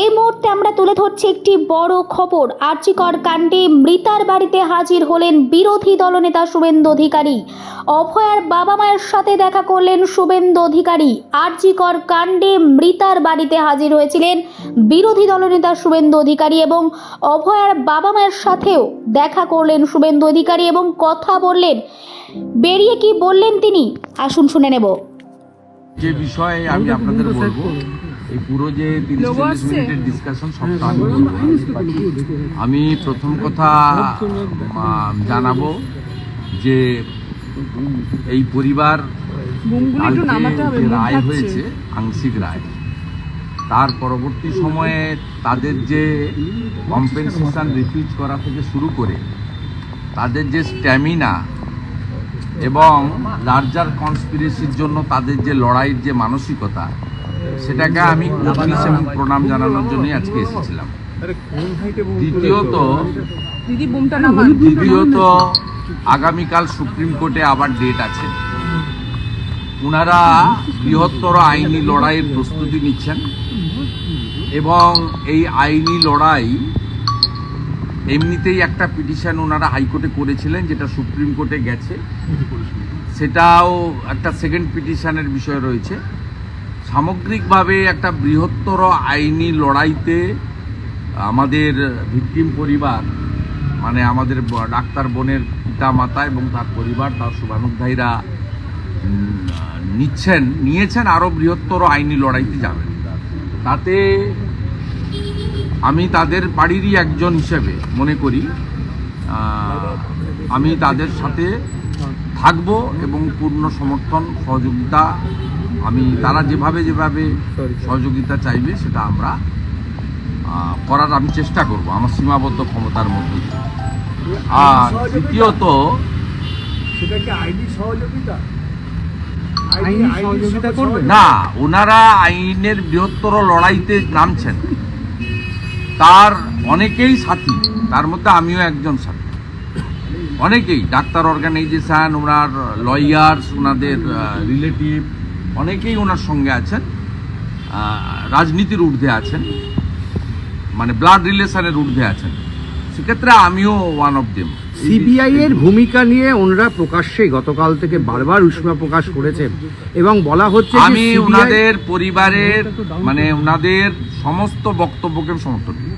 এই মুহূর্তে আমরা তুলে ধরছি একটি বড় খবর। আর্চিকর কাণ্ডে মৃতার বাড়িতে হাজির হলেন বিরোধী দলনেতা শুভেন্দু অধিকারী। অভয়ার বাবা মায়ের সাথে দেখা করলেন শুভেন্দু অধিকারী। আর্চিকর কাণ্ডে মৃতার বাড়িতে হাজির হয়েছিলেন বিরোধী দলনেতা শুভেন্দু অধিকারী এবং অভয়ার বাবা মায়ের সাথেও দেখা করলেন শুভেন্দু অধিকারী এবং কথা বললেন। বেরিয়ে কি বললেন তিনি? আসুন শুনে নেব। যে বিষয়ে আমি আপনাদের বলব এই পুরো যে তিরিশ চল্লিশ মিনিটের ডিসকাশন সবটা আমি আমি প্রথম কথা জানাব যে এই পরিবার যে রায় হয়েছে আংশিক রায় তার পরবর্তী সময়ে তাদের যে কম্পেনসেশন রিফিউজ করা থেকে শুরু করে তাদের যে স্ট্যামিনা এবং লার্জার কনস্পিরেসির জন্য তাদের যে লড়াইয়ের যে মানসিকতা সেটাকে আমি এবং প্রণাম জানানোর জন্যই আজকে এসেছিলাম। দ্বিতীয়ত দ্বিতীয়ত আগামীকাল সুপ্রিম কোর্টে আবার ডেট আছে। ওনারা বৃহত্তর আইনি লড়াইয়ের প্রস্তুতি নিচ্ছেন এবং এই আইনি লড়াই এমনিতেই একটা পিটিশন ওনারা হাইকোর্টে করেছিলেন যেটা সুপ্রিম কোর্টে গেছে। সেটাও একটা সেকেন্ড পিটিশনের বিষয় রয়েছে। সামগ্রিকভাবে একটা বৃহত্তর আইনি লড়াইতে আমাদের ভিকটিম পরিবার মানে আমাদের ডাক্তার বোনের পিতা মাতা এবং তার পরিবার তার উম, নিচ্ছেন নিয়েছেন আরও বৃহত্তর আইনি লড়াইতে যাবেন। তাতে আমি তাদের বাড়িরই একজন হিসেবে মনে করি আমি তাদের সাথে থাকব এবং পূর্ণ সমর্থন সহযোগিতা আমি তারা যেভাবে যেভাবে সহযোগিতা চাইবে সেটা আমরা করার আমি চেষ্টা করব আমার সীমাবদ্ধ ক্ষমতার মধ্যে আর তৃতীয়ত সেটা কি আইনি সহযোগিতা? আইনি সহযোগিতা করবে? না ওনারা আইনের বৃহত্তর লড়াইতে নামছেন। তার অনেকেই সাথী তার মধ্যে আমিও একজন সাথী। অনেকেই ডাক্তার অর্গানাইজেশন ওনার লয়ার্স ওনাদের রিলেটিভ অনেকেই ওনার সঙ্গে আছেন রাজনীতির ঊর্ধ্বে আছেন মানে ব্লাড রিলেশনের ঊর্ধ্বে আছেন। সেক্ষেত্রে আমিও ওয়ান অফ দেম সিবিআই এর ভূমিকা নিয়ে ওনারা প্রকাশ্যে গতকাল থেকে বারবার উষ্মা প্রকাশ করেছেন এবং বলা হচ্ছে আমি ওনাদের পরিবারের মানে ওনাদের সমস্ত বক্তব্যকে সমর্থন করি।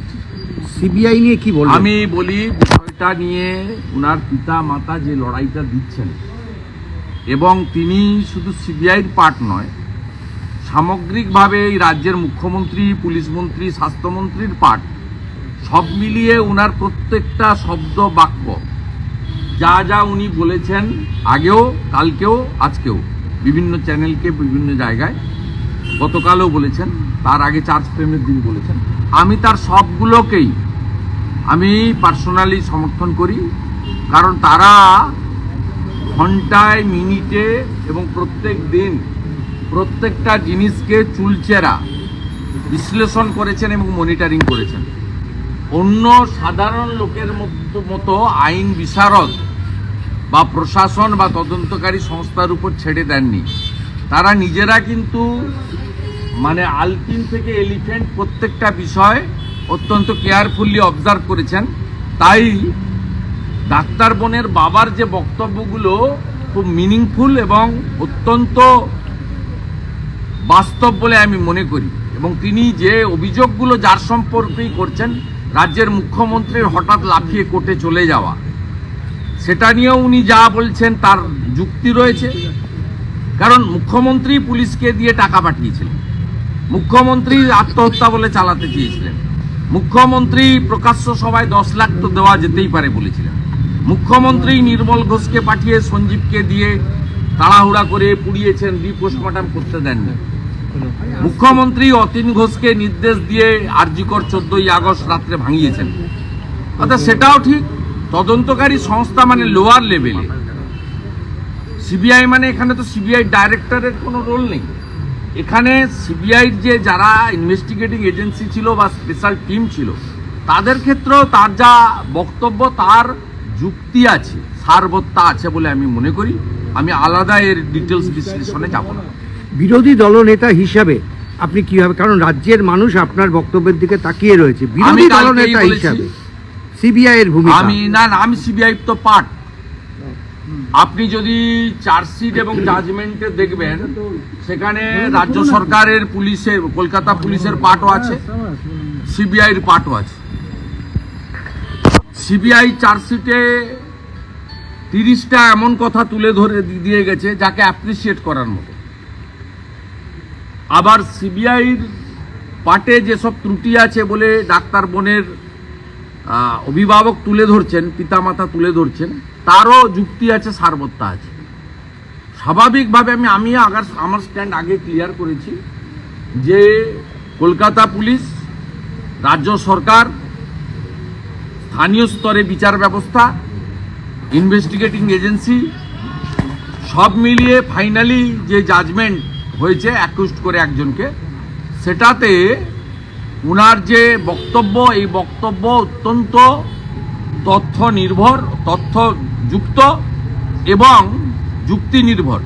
সিবিআই নিয়ে কি বলবেন? আমি বলি বিষয়টা নিয়ে ওনার পিতা মাতা যে লড়াইটা দিচ্ছেন এবং তিনি শুধু সিবিআইয়ের পার্ট নয়, সামগ্রিকভাবে এই রাজ্যের মুখ্যমন্ত্রী, পুলিশ মন্ত্রী, স্বাস্থ্যমন্ত্রীর পার্ট সব মিলিয়ে ওনার প্রত্যেকটা শব্দ বাক্য, যা যা উনি বলেছেন আগেও, কালকেও, আজকেও, বিভিন্ন চ্যানেলকে বিভিন্ন জায়গায়, গতকালও বলেছেন, তার আগে চার্জ ফ্রেমের দিন বলেছেন। আমি তার সবগুলোকেই আমি পার্সোনালি সমর্থন করি, কারণ তারা ঘন্টায় মিনিটে এবং প্রত্যেক দিন প্রত্যেকটা জিনিসকে চুলচেরা বিশ্লেষণ করেছেন এবং মনিটরিং করেছেন। অন্য সাধারণ লোকের মতো আইন বিশারদ বা প্রশাসন বা তদন্তকারী সংস্থার উপর ছেড়ে দেননি। তারা নিজেরা কিন্তু মানে আলপিন থেকে এলিফেন্ট প্রত্যেকটা বিষয় অত্যন্ত কেয়ারফুলি অবজার্ভ করেছেন। তাই ডাক্তার বোনের বাবার যে বক্তব্যগুলো খুব মিনিংফুল এবং অত্যন্ত বাস্তব বলে আমি মনে করি। এবং তিনি যে অভিযোগগুলো যার সম্পর্কেই করছেন, রাজ্যের মুখ্যমন্ত্রীর হঠাৎ লাফিয়ে কোর্টে চলে যাওয়া, সেটা নিয়েও উনি যা বলছেন তার যুক্তি রয়েছে। কারণ মুখ্যমন্ত্রী পুলিশকে দিয়ে টাকা পাঠিয়েছিলেন। মুখ্যমন্ত্রী আত্মহত্যা বলে চালাতে চেয়েছিলেন। মুখ্যমন্ত্রী প্রকাশ্য সভায় দশ লাখ তো দেওয়া যেতেই পারে বলেছিলেন। মুখ্যমন্ত্রী নির্মল ঘোষকে পাঠিয়ে সঞ্জীবকে দিয়ে তাড়াহুড়া করে পুড়িয়েছেন রি পোস্টমর্টম করতে দেননি। মুখ্যমন্ত্রী অতীন ঘোষকে নির্দেশ দিয়ে আরজিকর চোদ্দই আগস্ট রাত্রে ভাঙিয়েছেন। অর্থাৎ সেটাও ঠিক তদন্তকারী সংস্থা মানে লোয়ার লেভেলে সিবিআই মানে এখানে তো সিবিআই ডাইরেক্টরের কোনো রোল নেই। এখানে সিবিআইর যে যারা ইনভেস্টিগেটিং এজেন্সি ছিল বা স্পেশাল টিম ছিল তাদের ক্ষেত্রেও তার যা বক্তব্য তার যুক্তি আছে সারবত্তা আছে বলে আমি মনে করি আমি আলাদা এর ডিটেলস বিশ্লেষণে যাব না। বিরোধী দলনেতা হিসাবে আপনি কীভাবে কারণ রাজ্যের মানুষ আপনার বক্তব্যের দিকে তাকিয়ে রয়েছে। বিরোধী দলনেতা হিসাবে সিবিআই এর ভূমিকা। আমি না না আমি সিবিআই তো পার্ট আপনি যদি চার্জশিট এবং জাজমেন্টে দেখবেন সেখানে রাজ্য সরকারের পুলিশের কলকাতা পুলিশের পার্টও আছে সিবিআইয়ের পার্টও আছে। সিবিআই চার্জশিটে তিরিশটা এমন কথা তুলে ধরে দিয়ে গেছে যাকে অ্যাপ্রিসিয়েট করার মতো। আবার সিবিআইর পার্টে যেসব ত্রুটি আছে বলে ডাক্তার বোনের অভিভাবক তুলে ধরছেন, পিতামাতা তুলে ধরছেন, তারও যুক্তি আছে, সারবত্তা আছে। স্বাভাবিকভাবে আমি আমি আগার, আমার স্ট্যান্ড আগে ক্লিয়ার করেছি যে কলকাতা পুলিশ, রাজ্য সরকার স্থানীয় স্তরে বিচার ব্যবস্থা ইনভেস্টিগেটিং এজেন্সি সব মিলিয়ে ফাইনালি যে জাজমেন্ট হয়েছে অ্যাকুস্ট করে একজনকে, সেটাতে উনার যে বক্তব্য, এই বক্তব্য অত্যন্ত তথ্য নির্ভর তথ্যযুক্ত এবং যুক্তি নির্ভর